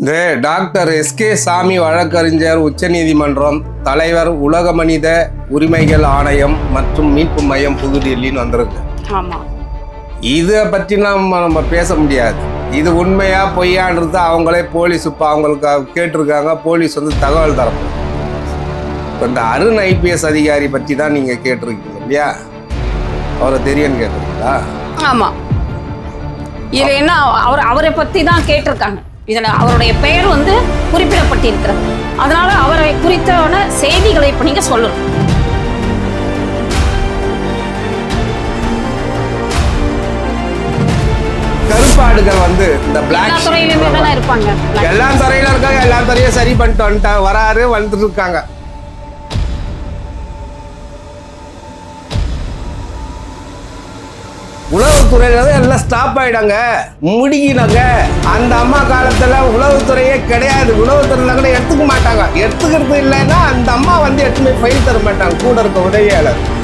இந்த doctor SK சாமி வழக்கறிஞர் உச்சநீதிமன்றம் தலைவர் உலக மனித உரிமைகள் ஆணையம் மற்றும் மீட்பு மையம் புதுடில்லின்னு வந்திருக்கு. இதை பற்றி நம்ம நம்ம பேச முடியாது. இது உண்மையா பொய்யான்றது அவங்களே போலீஸ் இப்போ அவங்களுக்கு கேட்டிருக்காங்க. போலீஸ் வந்து தகவல் தரப்போம் இப்போ இந்த அருண் ஐபிஎஸ் அதிகாரி பற்றி தான் நீங்கள் கேட்டிருக்கீங்க இல்லையா? அவரை தெரியும்னு கேட்டிருக்கீங்களா? ஆமா. இதுல என்ன அவர் அவரை பத்தி தான் கேட்டிருக்காங்க. இதுல அவருடைய பெயர் வந்து குறிப்பிடப்பட்டிருக்கிறது. அதனால அவரை குறித்தான செய்திகளை இப்ப நீங்க சொல்லணும். கருப்பாடுகள் வந்து இந்த எல்லா பிளாக் துறையிலுமே தானே இருப்பாங்க. எல்லா துறையில இருக்காங்க. எல்லா துறையும் சரி பண்ணிட்டு வந்துட்டா வராரு வந்துட்டு இருக்காங்க. உளவுத்துறையில எல்லாம் ஸ்டாப் ஆயிடாங்க முடியினாங்க அந்த அம்மா காலத்துல உளவுத்துறையே கிடையாது. உளவுத்துறையில கூட எடுத்துக்க மாட்டாங்க. எடுத்துக்கிறது இல்லைன்னா அந்த அம்மா வந்து எடுத்துமே ஃபைல் தர மாட்டாங்க. கூட இருக்க உதவியாளர்.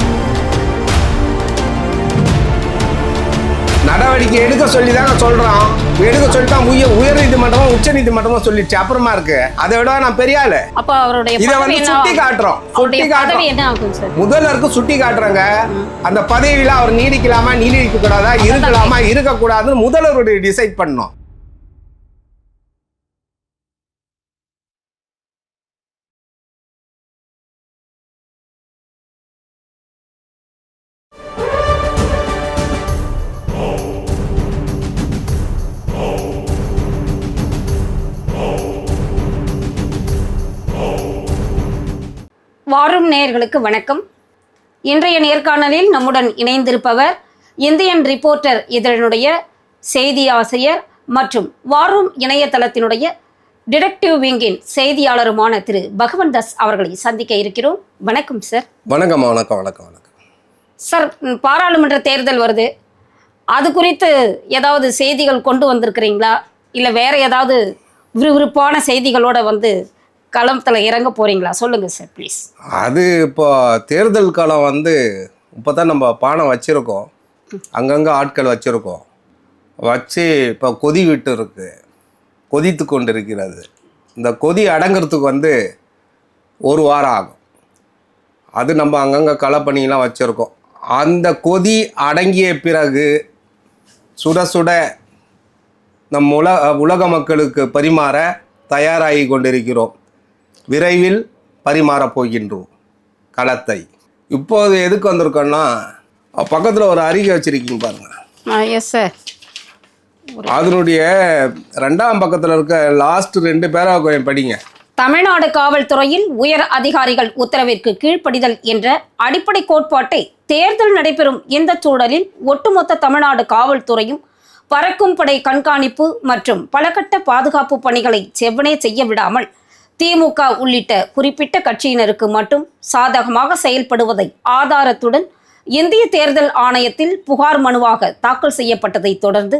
நடவடிக்கை எடுக்க சொல்லி தாங்க சொல்றோம். எடுக்க சொல்லிட்டா உயர் உயர் நீதிமன்றமும் உச்ச நீதிமன்றமும் சொல்லிடுச்சு. அப்புறமா இருக்கு. அதை விட நான் பெரிய ஆளு. அப்ப அவருடைய இதை வந்து சுட்டி காட்டுறோம். சுட்டி காட்டுறோம். என்ன ஆகும் சார்? முதல்வருக்கு சுட்டி காட்டுறாங்க. அந்த பதவியில அவர் நீடிக்கலாமா நீடிக்க கூடாதா இருக்கலாமா இருக்கக்கூடாதுன்னு முதல்வருடைய டிசைட் பண்ணோம். வாரும் நேயர்களுக்கு வணக்கம். இன்றைய நேர்காணலில் நம்முடன் இணைந்திருப்பவர் இந்தியன் ரிப்போர்ட்டர் இதழினுடைய செய்தி ஆசிரியர் மற்றும் வாரும் இணையதளத்தினுடைய டிடெக்டிவ் விங்கின் செய்தியாளருமான திரு பகவன் தாஸ் அவர்களை சந்திக்க இருக்கிறோம். வணக்கம் சார். வணக்கம் வணக்கம் வணக்கம் வணக்கம். சார் பாராளுமன்ற தேர்தல் வருது. அது குறித்து ஏதாவது செய்திகள் கொண்டு வந்திருக்கிறீங்களா? இல்லை வேற ஏதாவது விறுவிறுப்பான செய்திகளோட வந்து களத்தில் இறங்க போறீங்களா? சொல்லுங்க சார் ப்ளீஸ் அது இப்போ தேர்தல் காலம் வந்து இப்போ தான் நம்ம பானை வச்சுருக்கோம். அங்கங்கே ஆட்கள் வச்சுருக்கோம். வச்சு இப்போ கொதி விட்டு இருக்கு கொதித்து கொண்டு இருக்கிறது இந்த கொதி அடங்கிறதுக்கு வந்து ஒரு வாரம் ஆகும். அது நம்ம அங்கங்கே களப்பணியெலாம் வச்சுருக்கோம். அந்த கொதி அடங்கிய பிறகு சுட சுட நம் உல உலக மக்களுக்கு பரிமாற தயாராகி கொண்டிருக்கிறோம். விரைவில் பரிமாறப் போகின்றோம். களத்தை. இப்போது எதுக்கு வந்திருக்கோன்னா பக்கத்தில் ஒரு அறிக்கை வச்சுருக்கீங்க பாருங்க. எஸ் சார் அதனுடைய ரெண்டாம் பக்கத்தில் இருக்க லாஸ்ட் ரெண்டு பேரா கொஞ்சம் படிங்க. தமிழ்நாடு காவல்துறையில் உயர் அதிகாரிகள் உத்தரவிற்கு கீழ்ப்படிதல் என்ற அடிப்படை கோட்பாட்டை தேர்தல் நடைபெறும் இந்த சூழலில் ஒட்டுமொத்த தமிழ்நாடு காவல்துறையும் பறக்கும் படை கண்காணிப்பு மற்றும் பலகட்ட பாதுகாப்பு பணிகளை செவ்வனே செய்ய விடாமல் திமுக உள்ளிட்ட குறிப்பிட்ட கட்சியினருக்கு மட்டும் சாதகமாக செயல்படுவதை ஆதாரத்துடன் இந்திய தேர்தல் ஆணையத்தில் புகார் மனுவாக தாக்கல் செய்யப்பட்டதை தொடர்ந்து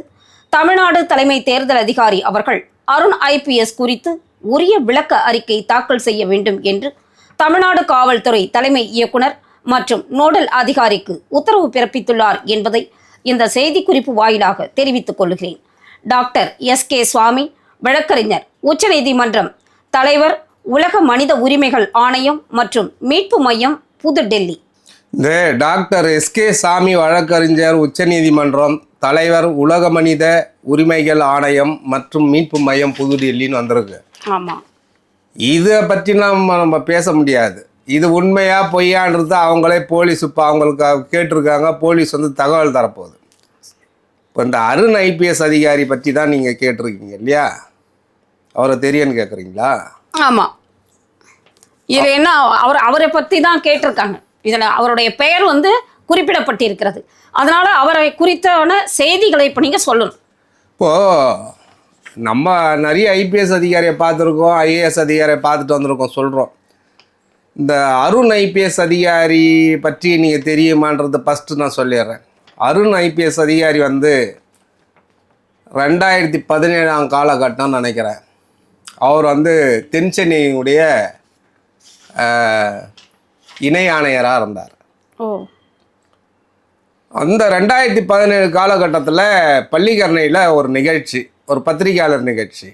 தமிழ்நாடு தலைமை தேர்தல் அதிகாரி அவர்கள் அருண் ஐபிஎஸ் குறித்து உரிய விளக்க அறிக்கை தாக்கல் செய்ய வேண்டும் என்று தமிழ்நாடு காவல்துறை தலைமை இயக்குனர் மற்றும் நோடல் அதிகாரிக்கு உத்தரவு பிறப்பித்துள்ளார் என்பதை இந்த செய்திக்குறிப்பு வாயிலாக தெரிவித்துக் கொள்கிறேன். டாக்டர் எஸ் கே சுவாமி வழக்கறிஞர் உச்சநீதிமன்றம் தலைவர் உலக மனித உரிமைகள் ஆணையம் மற்றும் மீட்பு மையம் புதுடெல்லி. இந்த டாக்டர் எஸ்கே சாமி வழக்கறிஞர் உச்சநீதிமன்றம் தலைவர் உலக மனித உரிமைகள் ஆணையம் மற்றும் மீட்பு மையம் புதுடில்லின்னு வந்திருக்கு. ஆமா. இதை பற்றி நம்ம நம்ம பேச முடியாது. இது உண்மையா பொய்யான்றது அவங்களே போலீஸ் இப்போ அவங்களுக்கு கேட்டிருக்காங்க போலீஸ் வந்து தகவல் தரப்போகுது. இப்போ இந்த அருண் ஐபிஎஸ் அதிகாரி பற்றி தான் நீங்கள் கேட்டிருக்கீங்க இல்லையா? அவரை தெரியும்னு கேட்குறீங்களா ஆமா. இதுல என்ன அவர் அவரை பத்தி தான் கேட்டிருக்காங்க. இதுல அவருடைய பெயர் வந்து குறிப்பிடப்பட்டிருக்கிறது. அதனால அவரை குறித்தான செய்திகளை இப்ப நீங்க சொல்லணும். இப்போது நம்ம நிறைய ஐபிஎஸ் அதிகாரியை பார்த்துருக்கோம் ஐஏஎஸ் அதிகாரியை பார்த்துட்டு வந்திருக்கோம் சொல்கிறோம் இந்த அருண் ஐபிஎஸ் அதிகாரி பற்றி நீங்கள் தெரியுமான்றது ஃபஸ்ட்டு நான் சொல்லிடுறேன். அருண் ஐபிஎஸ் அதிகாரி வந்து ரெண்டாயிரத்தி பதினேழாம் காலகட்டம்னு நினைக்கிறேன். அவர் வந்து தென் சென்னையினுடைய இணை ஆணையராக இருந்தார். அந்த ரெண்டாயிரத்தி பதினேழு காலகட்டத்தில் பள்ளிக்கரணையில் ஒரு நிகழ்ச்சி ஒரு பத்திரிகையாளர் நிகழ்ச்சி.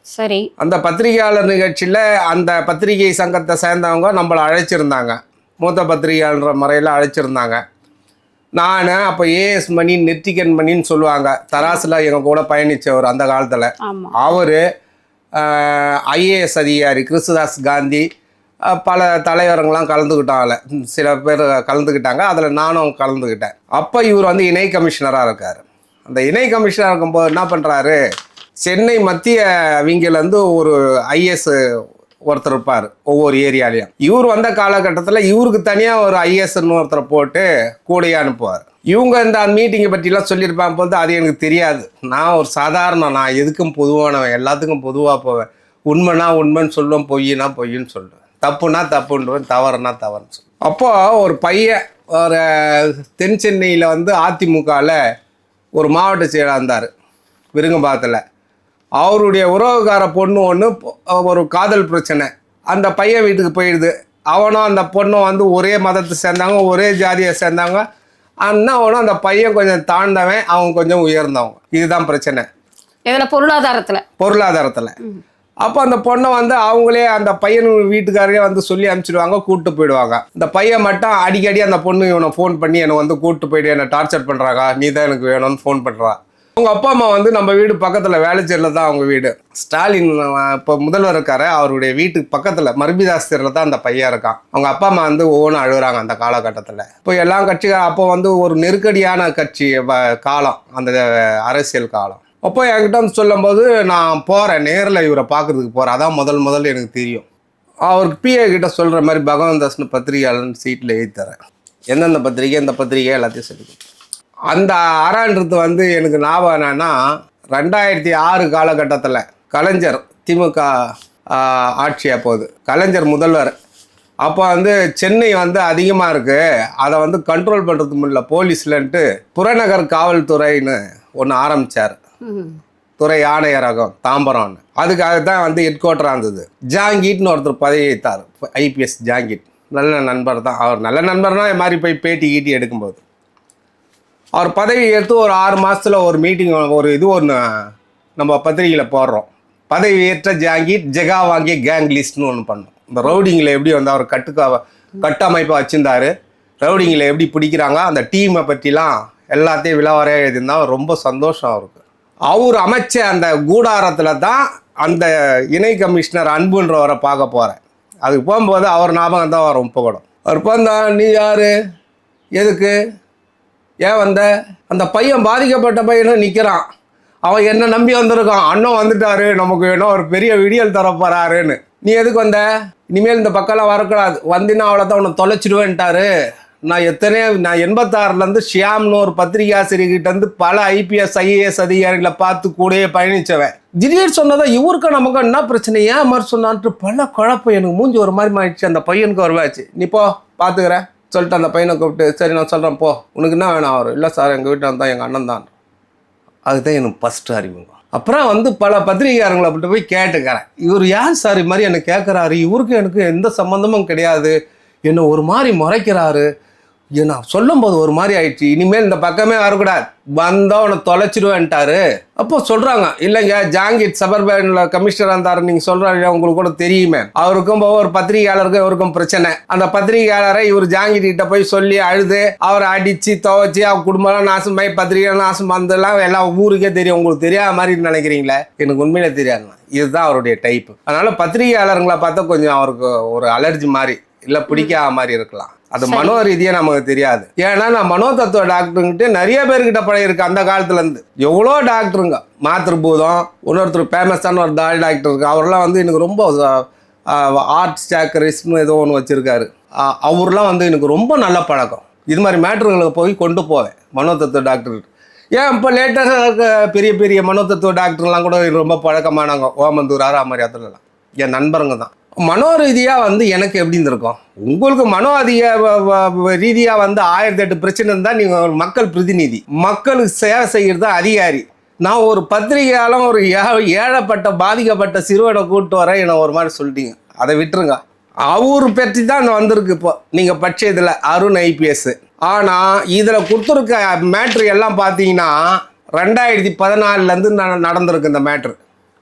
சரி. அந்த பத்திரிகையாளர் நிகழ்ச்சியில் அந்த பத்திரிகை சங்கத்தை சேர்ந்தவங்க நம்மளை அழைச்சிருந்தாங்க. மூத்த பத்திரிகையாளர் முறையில் அழைச்சிருந்தாங்க. நான் அப்போ ஏஎஸ் மணி நெற்றிகன் மணின்னு சொல்லுவாங்க. தராசில் எங்கள் கூட பயணித்தவர் அந்த காலத்தில். அவர் ஐஏஎஸ் அதிகாரி கிறிஸ்துதாஸ் காந்தி பல தலைவருங்களாம் கலந்துக்கிட்டாங்க. சில பேர் கலந்துக்கிட்டாங்க. அதில் நானும் கலந்துக்கிட்டேன். அப்போ இவர் வந்து இணை கமிஷனராக இருக்கார். அந்த இணை கமிஷனராக இருக்கும்போது என்ன பண்ணுறாரு சென்னை மத்திய விங்கிலேருந்து ஒரு ஐஎஸ் ஒருத்தர் இருப்பார் ஒவ்வொரு ஏரியாலையும். இவர் வந்த காலகட்டத்தில் இவருக்கு தனியாக ஒரு ஐஎஸ்ன்னு ஒருத்தரை போட்டு கூடையே அனுப்புவார். இவங்க இந்த மீட்டிங்கை பற்றிலாம் சொல்லியிருப்பாங்க போது அது எனக்கு தெரியாது. நான் ஒரு சாதாரண நான் எதுக்கும் பொதுவானவன் எல்லாத்துக்கும் பொதுவாக போவேன். உண்மைனா உண்மைன்னு சொல்லுவேன் பொய்னா பொய்ன்னு சொல்லுவேன். தப்புனா தப்புன்றவன் தவறுனா தவறுன்னு சொல்லுவேன். அப்போது ஒரு பையன் ஒரு தென் சென்னையில் வந்து அதிமுகவில் ஒரு மாவட்ட செயலாக இருந்தார் விருங்கம்பாக்கத்தில். அவருடைய உறவுக்கார பொண்ணு ஒன்று ஒரு காதல் பிரச்சனை. அந்த பையன் வீட்டுக்கு போயிடுது. அவனும் அந்த பொண்ணும் வந்து ஒரே மதத்தை சேர்ந்தாங்க ஒரே ஜாதியை சேர்ந்தாங்க. அண்ணாவனும் அந்த பையன் கொஞ்சம் தாழ்ந்தவன் அவன் கொஞ்சம் உயர்ந்தவன். இதுதான் பிரச்சனை. இதுல பொருளாதாரத்துல. பொருளாதாரத்தில். அப்போ அந்த பொண்ணை வந்து அவங்களே அந்த பையன் வீட்டுக்காரரே வந்து சொல்லி அனுப்பிச்சிடுவாங்க கூப்பிட்டு போயிடுவாங்க. இந்த பையன் மட்டும் அடிக்கடி அந்த பொண்ணு இவனை ஃபோன் பண்ணி என்னை வந்து கூப்பிட்டு போயிட்டு என்னை டார்ச்சர் பண்ணுறாங்க நீ தான் எனக்கு வேணும்னு ஃபோன் பண்ணுறா அவங்க அப்பா அம்மா வந்து நம்ம வீடு பக்கத்தில் வேலைச்சேரியில் தான் அவங்க வீடு. ஸ்டாலின் இப்போ முதல்வர் இருக்காரு அவருடைய வீட்டுக்கு பக்கத்தில் மருபிதாஸ் தான் அந்த பையன் இருக்கான். அவங்க அப்பா அம்மா வந்து ஒவ்வொன்றும் அழுகுறாங்க அந்த காலகட்டத்தில். இப்போ எல்லா கட்சிகள் அப்போ வந்து ஒரு நெருக்கடியான கட்சி காலம் அந்த அரசியல் காலம். அப்போ என்கிட்ட வந்து சொல்லும்போது நான் போகிறேன் நேரில் இவரை பார்க்குறதுக்கு போகிறேன் அதான் முதல் முதல்ல எனக்கு தெரியும். அவருக்கு பிஏ கிட்ட சொல்கிற மாதிரி பகவந்தாஸ்னு பத்திரிகையாளர்னு சீட்டில் எழுதி தரேன் எந்தெந்த பத்திரிகை எந்த பத்திரிகை எல்லாத்தையும் சொல்லி கொடுத்தேன். அந்த ஆறான்றது வந்து எனக்கு ஞாபகம் என்னன்னா ரெண்டாயிரத்தி ஆறு காலகட்டத்தில் கலைஞர் திமுக ஆட்சி அப்போது. கலைஞர் முதல்வர். அப்போ வந்து சென்னை வந்து அதிகமாக இருக்குது அதை வந்து கண்ட்ரோல் பண்ணுறதுக்கு முடியல போலீஸ்லன்ட்டு புறநகர் காவல்துறைன்னு ஒன்று ஆரம்பித்தார். துறை ஆணையரகம் தாம்பரம்னு. அதுக்காக தான் வந்து ஹெட் குவார்டராக இருந்தது. ஜாங்கீட்னு ஒருத்தர் பதவி வைத்தார் ஐபிஎஸ் ஜாங்கீட். நல்ல நண்பர் தான் அவர் நல்ல நண்பர்னா மாதிரி போய் பேட்டி கீட்டி எடுக்கும்போது. அவர் பதவி ஏற்று ஒரு ஆறு மாதத்தில் ஒரு மீட்டிங் ஒரு இது ஒன்று நம்ம பத்திரிகையில் போடுறோம். பதவி ஏற்ற ஜாங்கி ஜெகா வாங்கிய கேங் லிஸ்ட்னு ஒன்று பண்ணோம். இந்த ரவுடிங்கில் எப்படி வந்து அவர் கட்டுக்கா கட்டமைப்பாக வச்சுருந்தாரு ரவுடிங்கில் எப்படி பிடிக்கிறாங்க அந்த டீமை பற்றிலாம் எல்லாத்தையும் விழாவரையாக எழுதியிருந்தால் ரொம்ப சந்தோஷம் அவருக்கு. அவர் அமைச்ச அந்த கூடாரத்தில் தான் அந்த இணை கமிஷனர் அன்புன்றவரை பார்க்க போகிறேன் அதுக்கு போகும்போது அவர் ஞாபகம் தான் வரும் உப்பகடம் அவர் பார்த்தா நீ யார்? எதுக்கு? ஏன் வந்த? அந்த பையன் பாதிக்கப்பட்ட பையனும் நிற்கிறான் அவன் என்ன நம்பி வந்திருக்கான்? அண்ணன் வந்துட்டாரு. நமக்கு வேணும் ஒரு பெரிய விடியல் தரப்போறாருன்னு நீ எதுக்கு வந்த? இனிமேல் இந்த பக்கம்லாம் வரக்கூடாது. வந்தினா அவ்வளோதான் உன்னை தொலைச்சிடுவேன்ட்டாரு. நான் எத்தனையோ நான் எண்பத்தாறுலேருந்து ஷியாம்னு ஒரு பத்திரிகாசிரியர்கிட்டருந்து பல ஐபிஎஸ் ஐஏஎஸ் அதிகாரிகளை பார்த்து கூடயே பயணித்தவன் திடீர் சொன்னதா இவருக்கு நமக்கு என்ன பிரச்சனை? ஏன் மாதிரி சொன்னான்ட்டு பல குழப்பம் எனக்கு மூஞ்சி ஒரு மாதிரி மாறிடுச்சு. அந்த பையனுக்கு வருவாச்சு நீ போ பார்த்துக்கிறேன் சொல்லிட்டு அந்த பையனை கூப்பிட்டு சரி நான் சொல்கிறேன் போ. உனக்கு என்ன வேணும் அவர்? இல்லை சார் எங்கள் வீட்டில் வந்தால் எங்கள் அண்ணன் தான். அதுதான் எனக்கு ஃபஸ்ட்டு அறிமுகம். அப்புறம் வந்து பல பத்திரிகையாளங்களை அப்படி போய் கேட்டுக்கிறேன். இவர் யார் சார்? இது மாதிரி என்னை கேட்குறாரு இவருக்கு எனக்கு எந்த சம்மந்தமும் கிடையாது. என்னை ஒரு மாதிரி முறைக்கிறாரு. என்ன சொல்லும்போது ஒரு மாதிரி ஆயிடுச்சு. இனிமேல் இந்த பக்கமே வரக்கூடாது. வந்தா உன்னை தொலைச்சிடுவேன்ட்டாரு அப்போ சொல்கிறாங்க இல்லைங்க ஜாங்கிட் சபர்பனில் கமிஷனராக இருந்தார் நீங்கள் சொல்கிறாரு உங்களுக்கு கூட தெரியுமே. அவருக்கும் ஒவ்வொரு பத்திரிகையாளருக்கும் இவருக்கும் பிரச்சனை. அந்த பத்திரிகையாளரை இவர் ஜாங்கிட் கிட்ட போய் சொல்லி அழுது அவரை அடித்து துவச்சி அவர் குடும்பம்லாம் நாசமாயி பத்திரிகை நாசம் வந்தெல்லாம் எல்லாம் ஊருக்கே தெரியும். உங்களுக்கு தெரியாத மாதிரி நினைக்கிறீங்களே? எனக்கு உண்மையிலே தெரியாதுண்ணா இதுதான் அவருடைய டைப் அதனால பத்திரிகையாளருங்களை பார்த்தா கொஞ்சம் அவருக்கு ஒரு அலர்ஜி மாதிரி இல்லை பிடிக்காத மாதிரி இருக்கலாம். அது மனோ ரீதியாக நமக்கு தெரியாது. ஏன்னா நான் மனோ தத்துவ டாக்டருங்கிட்ட நிறைய பேர்கிட்ட பழகிருக்கு அந்த காலத்துல இருந்து எவ்வளோ டாக்டருங்க? மாத்திருபூதம் இன்னொருத்தர் ஃபேமஸான ஒரு தாய் டாக்டர் இருக்கு. அவரெல்லாம் வந்து எனக்கு ரொம்ப ஆர்ட் ஸ்டாக்கரிஸ்ட்னு ஏதோ ஒன்று வச்சுருக்காரு. அவர்லாம் வந்து எனக்கு ரொம்ப நல்ல பழக்கம். இது மாதிரி மேட்ருங்களுக்கு போய் கொண்டு போவேன் மனோ தத்துவ டாக்டர். ஏன் இப்போ லேட்டஸ்டாக பெரிய பெரிய மனோ தத்துவ டாக்டர்லாம் கூட ரொம்ப பழக்கமானவங்க ஓமந்தூர் ஆறாமரி அதுலலாம் என் நண்பருங்க தான். மனோ ரீதியாக வந்து எனக்கு எப்படி இருந்திருக்கும்? உங்களுக்கு மனோ அதிக ரீதியாக வந்து ஆயிரத்தி எட்டு பிரச்சனை இருந்தால் நீங்கள் மக்கள் பிரதிநிதி. மக்களுக்கு சேவை செய்கிறது அதிகாரி. நான் ஒரு பத்திரிகையாலும் ஒரு ஏழப்பட்ட பாதிக்கப்பட்ட சிறுவனை கூப்பிட்டு வரேன் என்னை ஒரு மாதிரி சொல்லிட்டீங்க. அதை விட்டுருங்க. அவர் பற்றி தான் வந்திருக்கு இப்போ. நீங்கள் பட்சத்தில் அருண் ஐபிஎஸ். ஆனால் இதில் கொடுத்துருக்க மேட்ரு எல்லாம் பார்த்தீங்கன்னா ரெண்டாயிரத்தி பதினாலுலேருந்து நடந்திருக்கு இந்த மேட்ரு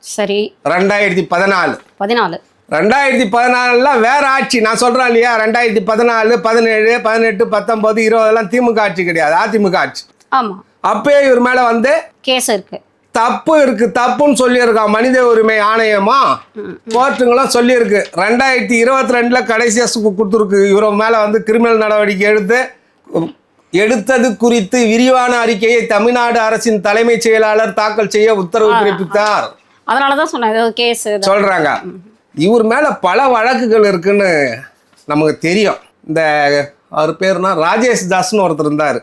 சரி. ரெண்டாயிரத்தி பதினாலு. பதினாலு. ரெண்டாயிரத்தி பதினாலுல வேற ஆட்சி நான் சொல்றேன் இல்லையா? ரெண்டாயிரத்தி பதினாலு பதினேழு பதினெட்டு பத்தொன்பது இருபதெல்லாம் திமுக ஆட்சி கிடையாது. அதிமுக ஆட்சி. ஆமா. அப்பயே இவர் மேல வந்து கேஸ் இருக்கு. தப்பு இருக்கு. தப்புன்னு சொல்லியிருக்கான். மனித உரிமை ஆணையமா? கோர்ட்டுங்களும் சொல்லியிருக்கு. ரெண்டாயிரத்தி இருபத்தி ரெண்டுல கடைசியா சு- கொடுத்துருக்கு. இவர் மேல வந்து கிரிமினல் நடவடிக்கை எடுத்து எடுத்தது குறித்து விரிவான அறிக்கையை தமிழ்நாடு அரசின் தலைமைச் செயலாளர் தாக்கல் செய்ய உத்தரவு பிறப்பித்தார். அதனால தான் சொன்னேன் சொல்றாங்க. இவர் மேலே பல வழக்குகள் இருக்குன்னு நமக்கு தெரியும். இந்த அவர் பேருனா ராஜேஷ் தாஸ்னு ஒருத்தர் இருந்தார்.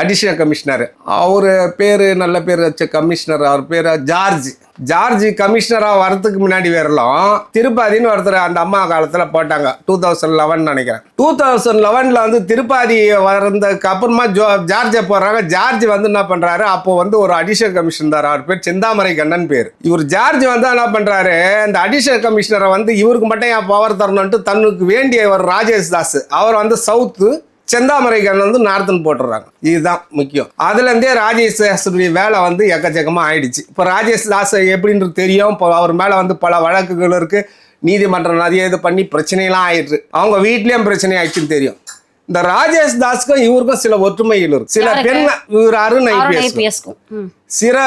அடிஷனல் கமிஷனர் அவர் பேர் நல்ல பேர் வச்ச கமிஷனர் அவர் பேர் ஜார்ஜ். ஜார்ஜ் கமிஷனராக வரதுக்கு முன்னாடி வரலாம் திருப்பாதின்னு ஒருத்தர் அந்த அம்மா காலத்தில் போட்டாங்க. டூ தௌசண்ட் லெவன் நினைக்கிறேன். டூ தௌசண்ட் லெவனில் வந்து திருப்பாதி வந்ததுக்கு அப்புறமா ஜோ ஜார்ஜை போடுறாங்க. ஜார்ஜ் வந்து என்ன பண்ணுறாரு அப்போ வந்து ஒரு அடிஷனல் கமிஷனர் அவர் பேர் செந்தாமரை கண்ணன் பேர். இவர் ஜார்ஜ் வந்து என்ன பண்ணுறாரு அந்த அடிஷனல் கமிஷனரை வந்து இவருக்கு மட்டும் என் பவர் தரணுன்ட்டு தன்னுக்கு வேண்டிய ஒரு ராஜேஷ் தாஸ். அவர் வந்து சவுத்து செந்தாமரை கண்ணன் வந்து நார்த்துன்னு போட்டுடுறாங்க. இதுதான் முக்கியம். அதுலேருந்தே ராஜேஷ் தாஸுடைய வேலை வந்து எக்கச்சக்கமாக ஆயிடுச்சு. இப்போ ராஜேஷ் தாஸ் எப்படின்றது தெரியும் இப்போ அவர் மேலே வந்து பல வழக்குகள் இருக்குது நீதிமன்றம் நிறைய இது பண்ணி பிரச்சனையெல்லாம் ஆயிடுச்சு. அவங்க வீட்லேயும் பிரச்சனை ஆயிடுச்சுன்னு தெரியும். இந்த ராஜேஷ் தாஸ்க்கும் இவருக்கும் சில ஒற்றுமைகள் இருக்கு. சில? பெண் இவர் அருண் ஐபிஎஸ் சில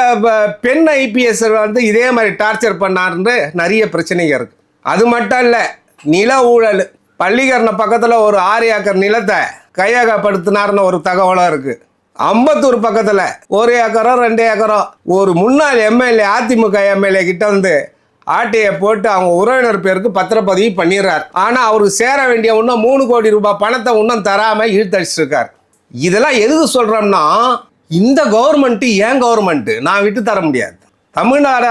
பெண் ஐபிஎஸ் வந்து இதே மாதிரி டார்ச்சர் பண்ணாருன்னு நிறைய பிரச்சனைங்க இருக்கு. அது மட்டும் இல்லை நில ஊழல். பள்ளிக்கரண பக்கத்தில் ஒரு ஆறு ஏக்கர் நிலத்தை கையகப்படுத்தினார்னு ஒரு தகவலாக இருக்கு. அம்பத்தூர் பக்கத்தில் ஒரு ஏக்கரோ ரெண்டு ஏக்கரோ ஒரு முன்னாள் எம்எல்ஏ அதிமுக எம்எல்ஏ கிட்ட வந்து ஆட்டையை போட்டு அவங்க உறவினர் பேருக்கு பத்திரப்பதிவு பண்ணிடுறார். ஆனால் அவருக்கு சேர வேண்டிய இன்னும் மூணு கோடி ரூபாய் பணத்தை இன்னும் தராமல் இழுத்தடிச்சிருக்கார். இதெல்லாம் எதுக்கு சொல்கிறோம்னா இந்த கவர்மெண்ட்டு ஏன் கவர்மெண்ட்டு நான் விட்டு தர முடியாது. தமிழ்நாடு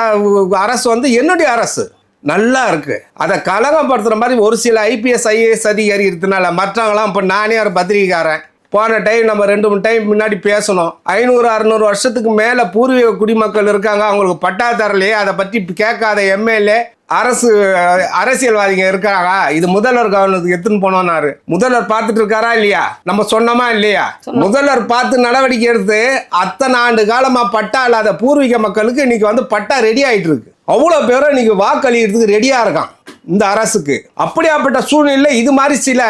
அரசு வந்து என்னுடைய அரசு. நல்லா இருக்கு. அதை கலகப்படுத்துற மாதிரி ஒரு சில ஐபிஎஸ் ஐஏஎஸ் அதிகாரி இருக்கிறதுனால மற்றவங்களாம் இப்போ நானே ஒரு பத்திரிகைக்காரன். போன டைம் நம்ம ரெண்டு மூணு டைம் முன்னாடி பேசணும் ஐநூறு அறநூறு வருஷத்துக்கு மேலே பூர்வீக குடிமக்கள் இருக்காங்க. அவங்களுக்கு பட்டா தரலையே. அதை பற்றி கேட்காத எம்எல்ஏ அரசு அரசியல்வாதிங்க இருக்காங்க. இது முதல்வர் கவர்னத்துக்கு எடுத்துன்னு போனோம்னாரு. முதல்வர் பார்த்துட்டு இருக்காரா இல்லையா? நம்ம சொன்னோமா இல்லையா? முதல்வர் பார்த்து நடவடிக்கை எடுத்து அத்தனை ஆண்டு காலமா பட்டா இல்லாத பூர்வீக மக்களுக்கு இன்னைக்கு வந்து பட்டா ரெடி ஆயிட்டு இருக்கு. அவ்வளோ பேரும் இன்னைக்கு வாக்களிக்கிறதுக்கு ரெடியா இருக்கான் இந்த அரசுக்கு. அப்படியாப்பட்ட சூழ்நிலை இது மாதிரி சில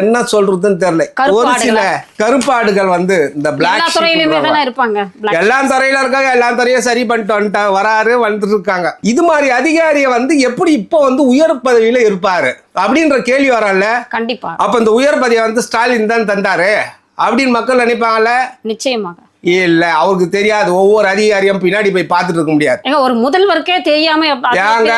என்ன சொல்றதுன்னு தெரியல. ஒரு சில கருப்பாடுகள் வந்து இந்த பிளாக் இருப்பாங்க. எல்லா துறையில இருக்காங்க எல்லா துறையும் சரி பண்ணிட்டு வராரு வந்துட்டு இருக்காங்க. இது மாதிரி அதிகாரியை வந்து எப்படி இப்போ வந்து உயர் பதவியில இருப்பாரு? அப்படின்ற கேள்வி வரல. கண்டிப்பா. அப்ப இந்த உயர் பதவியை வந்து ஸ்டாலின் தான் தந்தாரு. அப்படின்னு மக்கள் நினைப்பாங்கல்ல? நிச்சயமாக. இல்ல அவருக்கு தெரியாது. ஒவ்வொரு அதிகாரியும் பின்னாடி போய் பார்த்துட்டு இருக்க முடியாது. ஏங்க ஒரு முதல்வருக்கே தெரியாம ஏங்க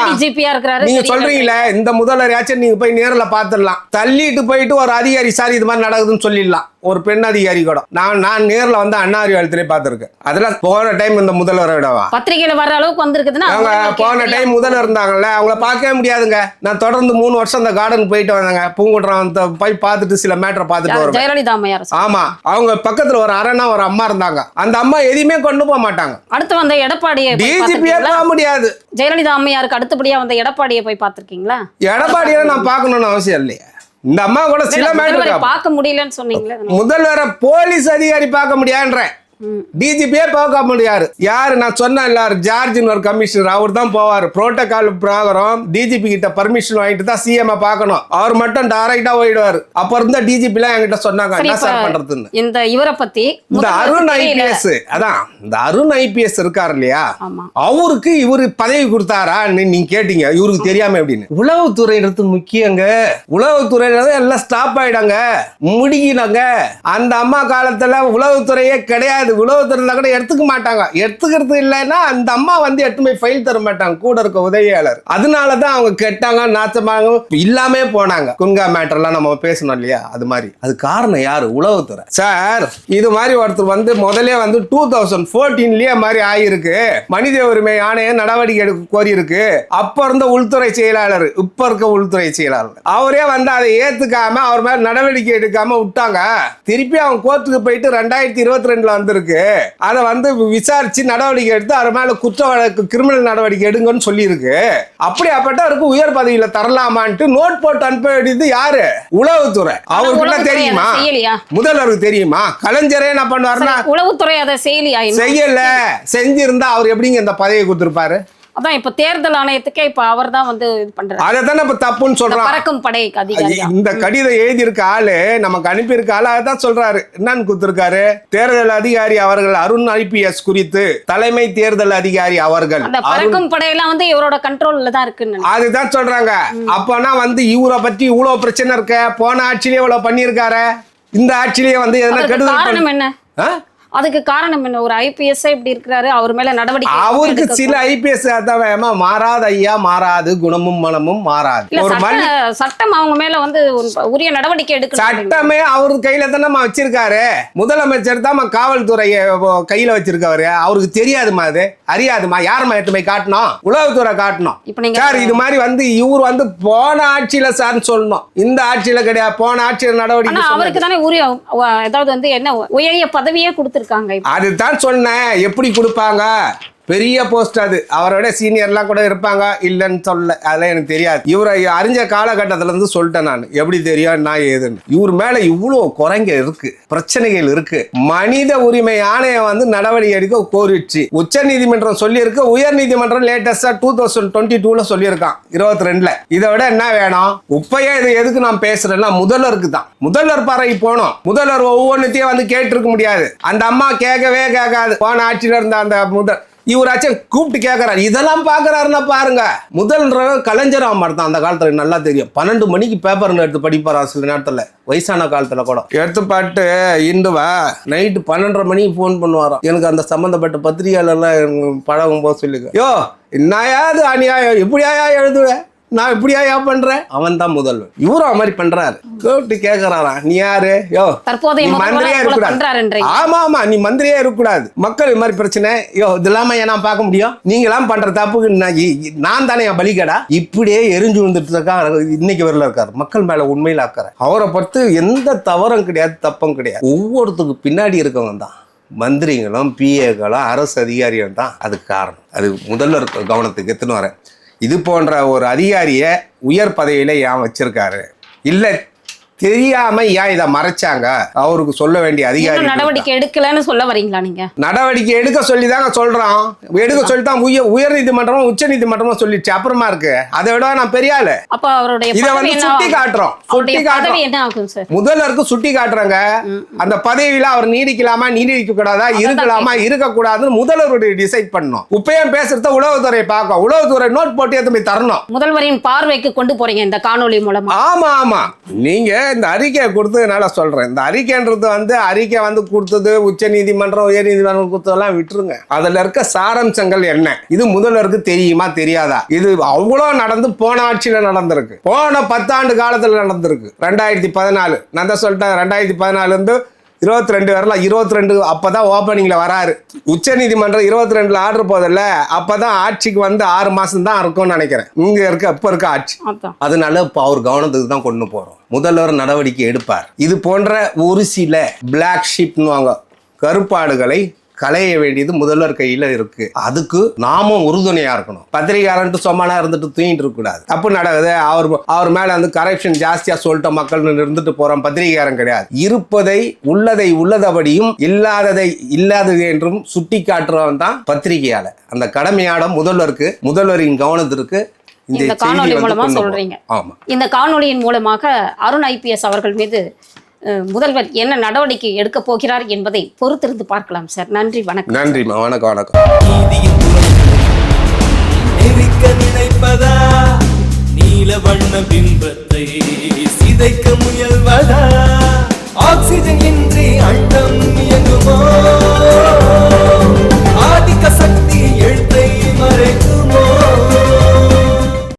ஏடிஜிபியா இருக்கிறாரு? நீங்க. சொல்றீங்களே இந்த முதல்வரையாச்சும் நீங்க போய் நேர்ல பாத்துடலாம் தள்ளிட்டு போயிட்டு ஒரு அதிகாரி சார் இது மாதிரி நடக்குதுன்னு சொல்லிடலாம். ஒரு பெண் அதிகாரி கூட. நான் நான் நேர்ல வந்து அண்ணா அறிவாளத்திலே பார்த்துருக்கேன். அதெல்லாம் போன டைம் இந்த முதல்வரை விடவா? பத்திரிகையில வர்ற அளவுக்கு வந்திருக்குதுன்னா அவங்க போன. டைம் முதல்வர் இருந்தாங்கல்ல அவங்கள பார்க்கவே முடியாதுங்க. நான் தொடர்ந்து மூணு வருஷம் அந்த கார்டன் போயிட்டு வந்தேங்க. அந்த போய் பார்த்துட்டு சில மேட்டரை பார்த்துட்டு? வருவேன். ஜெயலலிதா ஆமா அவங்க பக்கத்துல ஒரு அரணா ஒரு அம்மா இருந்தாங்க. அந்த அம்மா எதையுமே கொண்டு போக மாட்டாங்க. அடுத்து வந்த எடப்பாடியை போய் டிஜிபியே? போக முடியாது. ஜெயலலிதா அம்மையாருக்கு அடுத்தபடியா வந்த எடப்பாடியை போய் பார்த்திருக்கீங்களா? எடப்பாடியை நான் பார்க்கணும்னு அவசியம் இல்லையா. இந்த அம்மா கூட சில மேட்டர் பார்க்க முடியலன்னு சொன்னீங்களே. முதல்வரை போலீஸ் அதிகாரி பார்க்க முடியாதுன்றேன் ம். டிஜிபியே பார்க்க முடியாது. யாரு? நான் சொன்னேன் எல்லாரும் ஜார்ஜின் ஒரு கமிஷனர். அவர் தான் போவார். புரோட்டோகால் பிரகாரம் டிஜிபி கிட்ட பர்மிஷன் வாங்கிட்டு தான் சிஎம் பார்க்கணும். அவர் மட்டும் டைரக்டா போயிடுவார். அப்ப இருந்த டிஜிபிலாம் என்கிட்ட சொன்னாங்க என்ன சார் பண்றதுன்னு? இந்த இவரை பத்தி இந்த அருண். ஐபிஎஸ் அதான் இந்த அருண் ஐபிஎஸ் இருக்காரு இல்லையா? அவருக்கு இவரு பதவி கொடுத்தாரா? நீங்க கேட்டீங்க இவருக்கு தெரியாம எப்படின்னு. உளவுத்துறைன்றது முக்கியங்க. உளவுத்துறையில எல்லாம் ஸ்டாப் ஆயிடாங்க முடிக்கினாங்க அந்த அம்மா காலத்துல உளவுத்துறையே கிடையாது. உழவுத்துறை இருந்தால் கூட எடுத்துக்க மாட்டாங்க. எடுத்துக்கிறது இல்லைன்னா அந்த அம்மா வந்து எடுத்து போய் ஃபைல் தர மாட்டாங்க. கூட இருக்க உதவியாளர். அதனால தான் அவங்க கெட்டாங்க நாச்சமாங்க இல்லாமே போனாங்க. குன்கா மேட்டர்லாம் நம்ம பேசணும் இல்லையா? அது மாதிரி. அது காரணம் யாரு? உளவுத்துறை. சார் இது மாதிரி ஒருத்தர் வந்து முதல்ல வந்து டூ தௌசண்ட் ஃபோர்டீன்லயே மாதிரி ஆயிருக்கு. மனித உரிமை ஆணையம் நடவடிக்கை எடுக்க கோரியிருக்கு. அப்போ அப்ப இருந்த உள்துறை செயலாளர் இப்ப இருக்க உள்துறை செயலாளர். அவரே வந்து அதை ஏத்துக்காம அவர் மேல நடவடிக்கை எடுக்காம விட்டாங்க. திருப்பி அவங்க கோர்ட்டுக்கு போயிட்டு ரெண்டாயிரத்தி இருபத்தி ரெண்டுல வந்திருக்கு. இருக்கு. அதை வந்து விசாரிச்சு நடவடிக்கை எடுத்து அவர் மேல குற்ற வழக்கு கிரிமினல் நடவடிக்கை எடுங்கன்னு சொல்லியிருக்கு. அப்படியாப்பட்டவருக்கு உயர் பதவியில தரலாமான்ட்டு நோட் போட்டு அனுப்ப வேண்டியது யாரு? உளவுத்துறை. அவருக்குள்ள தெரியுமா? அதை? முதல்வருக்கு தெரியுமா? கலைஞரே என்ன பண்ணுவாருன்னா உளவுத்துறை அதை இன்னும்? செய்யல. செஞ்சிருந்தா அவர் எப்படிங்க இந்த பதவியை கொடுத்திருப்பாரு? அதான் இப்ப தேர்தல் ஆணையத்துக்கே இப்ப அவர் தான் வந்து இது பண்றாரு. அதை தானே இப்ப தப்புன்னு சொல்றான். பறக்கும் படை அதிகாரி இந்த கடிதம் எழுதியிருக்க ஆளு நமக்கு அனுப்பியிருக்க ஆளு அதான் சொல்றாரு. என்னன்னு கொடுத்திருக்காரு? தேர்தல் அதிகாரி அவர்கள் அருண் ஐபிஎஸ் குறித்து தலைமை தேர்தல் அதிகாரி அவர்கள் அந்த பறக்கும் படையெல்லாம் வந்து இவரோட கண்ட்ரோல்ல தான் இருக்குன்னு நினைக்கிறேன். அதுதான் சொல்றாங்க. அப்பனா வந்து இவரை பற்றி இவ்வளவு பிரச்சனை இருக்க? போன ஆட்சியிலே இவ்வளவு பண்ணியிருக்காரு? இந்த ஆட்சியிலேயே வந்து எதனா கெடுதல் காரணம் என்ன? அதுக்கு காரணம் என்ன? ஒரு ஐபிஎஸ் இப்படி இருக்கிறாரு அவர் மேல நடவடிக்கை அவருக்கு எடுக்க- சில ஐபிஎஸ் வேமா மாறாது ஐயா மாறாது. குணமும் மனமும் மாறாது. ஒரு சட்டம் அவங்க மேல வந்து உரிய நடவடிக்கை எடுக்கணும் சட்டமே அவரு கையில தானே வச்சிருக்காரு. முதலமைச்சர் தான் காவல்துறையை கையில வச்சிருக்காரு அவருக்கு தெரியாதுமா அது. அறியாதுமா யாருமா எடுத்து போய் காட்டணும்? உளவுத்துறை காட்டணும். இப்ப நீங்க சார் இது மாதிரி வந்து இவர் வந்து போன ஆட்சியில சார்னு சொல்லணும். இந்த ஆட்சியில கிடையாது. போன ஆட்சியில நடவடிக்கை. அவருக்கு தானே உரிய அதாவது வந்து என்ன உயரிய பதவியே கொடுத்திருக்காங்க அதுதான் சொன்னேன். எப்படி கொடுப்பாங்க? பெரிய போஸ்ட் அது. அவரோட சீனியர்லாம் கூட இருப்பாங்க. இல்லைன்னு சொல்ல அதெல்லாம் எனக்கு தெரியாது. இவரை அறிஞ்ச காலகட்டத்திலேருந்து சொல்லிட்டேன் நான். எப்படி தெரியும் நான் ஏதுன்னு. இவர் மேலே இவ்வளோ குறைங்க இருக்கு பிரச்சனைகள் இருக்கு. மனித உரிமை ஆணையம் வந்து நடவடிக்கை எடுக்க கோரிச்சு. உச்ச நீதிமன்றம் சொல்லியிருக்கு. உயர் நீதிமன்றம் லேட்டஸ்டாக டூ தௌசண்ட் டுவெண்ட்டி டூவில் சொல்லியிருக்கான் இருபத்தி ரெண்டில். இதை விட என்ன வேணும்? உப்பையே இது எதுக்கு நான் பேசுறேன்னா முதல்வருக்கு தான். முதல்வர் பறவை போனோம் முதல்வர் ஒவ்வொன்றத்தையும் வந்து கேட்டிருக்க முடியாது. அந்த அம்மா கேட்கவே கேட்காது. போன ஆட்சியில் இருந்த அந்த முதல் இவராச்சும் கூப்பிட்டு கேட்கறாரு இதெல்லாம் பாக்குறாருன்னா பாருங்க. முதல் கலைஞர் மாதிரி தான் அந்த காலத்துல. நல்லா தெரியும். பன்னெண்டு மணிக்கு பேப்பர் எடுத்து படிப்பாரா சில நேரத்துல. வயசான காலத்துல கூட. எடுத்து பாட்டு இந்துவா? நைட்டு பன்னெண்டரை மணிக்கு ஃபோன் பண்ணுவாராம். எனக்கு அந்த சம்பந்தப்பட்ட பத்திரிகையாளர்லாம் பழகும் போது சொல்லுங்க. யோ என்னையாவது அநியாயம்? எப்படியாயா எழுதுவேன் நான் இப்படியா பண்றேன்? அவன் தான் முதல்வர். இவரும் அது மாதிரி பண்றாரு. கூப்பிட்டு கேக்குறாராம் நீ யாரு? யோ நீ மந்திரியா இருக்கக்கூடாது. ஆமா ஆமா நீ மந்திரியே இருக்கக்கூடாது மக்கள் இது மாதிரி பிரச்சனை யோ இதெல்லாம ஏன் நான் பார்க்க முடியும்? நீங்களாம் பண்ற தப்புக்கு நான் தானே என் பலிகடா? இப்படியே எரிஞ்சு விழுந்துட்டு இருக்கா இன்னைக்கு வரல இருக்காரு. மக்கள் மேல உண்மையில அக்கறை அவரை பொறுத்து எந்த தவறும் கிடையாது தப்பும் கிடையாது. ஒவ்வொருத்துக்கு பின்னாடி இருக்கவங்க தான். மந்திரிகளும் பிஏக்களும் அரசு அதிகாரிகளும் தான். அதுக்கு காரணம். அது முதல்வர் கவனத்துக்கு எடுத்துன்னு வரேன். இது போன்ற ஒரு அதிகாரியை உயர் பதவியில் ஏன் வச்சிருக்காரு. இல்லை தெரியாம ஏன் இதை மறைச்சாங்க? அவருக்கு சொல்ல வேண்டிய அதிகாரி நடவடிக்கை எடுக்கலன்னு சொல்ல வரீங்களா நீங்க? நடவடிக்கை எடுக்க சொல்லி தாங்க சொல்றோம் எடுக்க சொல்லி தான் உயர் உயர் நீதிமன்றமும் உச்ச நீதிமன்றமும் சொல்லிடுச்சு அப்புறமா இருக்கு. அதை விட நான் பெரிய ஆளு அப்ப அவருடைய இதை வந்து சுட்டி? காட்டுறோம். சுட்டி காட்டுறோம். என்ன ஆகும் சார் முதல்வருக்கு சுட்டி காட்டுறாங்க. அந்த பதவியில அவர் நீடிக்கலாமா நீடிக்க கூடாதா இருக்கலாமா இருக்க கூடாதுன்னு முதல்வருடைய டிசைட் பண்ணணும். உப்பையும் பேசுறத உளவுத்துறை பார்க்கும். உளவுத்துறை நோட் போட்டு எடுத்து போய் தரணும். முதல்வரின் பார்வைக்கு கொண்டு போறீங்க இந்த காணொளி மூலமா. ஆமா ஆமா. நீங்க இந்த அறிக்கையை கொடுத்ததுனால சொல்றேன். இந்த அறிக்கைன்றது வந்து அறிக்கை வந்து கொடுத்தது உச்ச நீதிமன்றம் உயர் நீதிமன்றம் கொடுத்ததெல்லாம் விட்டுருங்க. அதுல இருக்க சாராம்சங்கள் என்ன? இது முதல்வருக்கு தெரியுமா தெரியாதா? இது அவ்வளோ நடந்து போன ஆட்சியில நடந்திருக்கு. போன பத்தாண்டு காலத்துல நடந்திருக்கு. ரெண்டாயிரத்தி பதினாலு. நான் தான் சொல்லிட்டேன் ரெண்டாயிரத்தி பதினாலு இருந்து இருபத்தி ரெண்டு வரலாம் இருபத்தி ரெண்டு அப்பதான் ஓப்பனிங்ல வராரு. உச்ச நீதிமன்றம் இருபத்தி ரெண்டுல ஆர்டர் போதில்ல அப்பதான் ஆட்சிக்கு வந்து ஆறு மாசம் தான் இருக்கும்னு நினைக்கிறேன். இங்க இருக்க இப்ப இருக்க ஆட்சி. அதான். அதனால இப்போ அவர் கவனத்துக்கு தான் கொண்டு போறோம். முதல்வர் நடவடிக்கை எடுப்பார். இது போன்ற ஒரு சில பிளாக் ஷீப்னுவாங்க கருப்பாடுகளை களைய வேண்டியது முதல்வர் கையில இருக்கு. அதுக்கு நாமும் உறுதுணையா இருக்கணும். பத்திரிகையாளன்ட்டு சொம்மானா இருந்துட்டு தூங்கிட்டு இருக்க கூடாது. தப்பு நடக்குது. அவர் அவர் மேல வந்து கரப்ஷன் ஜாஸ்தியா சொல்லிட்ட மக்கள் இருந்துட்டு போறோம். பத்திரிகையாளன் கிடையாது. இருப்பதை உள்ளதை உள்ளதபடியும் இல்லாததை இல்லாதது என்றும் சுட்டி காட்டுறவன் தான் பத்திரிகையாளர். அந்த கடமையாட முதல்வருக்கு முதல்வரின் கவனத்திற்கு இந்த வந்து மூலமா. சொல்றீங்க. ஆமா. இந்த காணொளியின் மூலமாக அருண் ஐபிஎஸ் அவர்கள் மீது முதல்வர் என்ன நடவடிக்கை எடுக்க போகிறார் என்பதை பொறுத்திருந்து பார்க்கலாம் சார். நன்றி வணக்கம். நன்றி வணக்கம் வணக்கம். நீல வண்ண பிம்பத்தை சிதைக்க முயல்வதா? ஆக்சிஜன் இன்றி அண்டம் இயங்குமோ? ஆதிக்க சக்தி எழுத்தை மறைக்குமோ?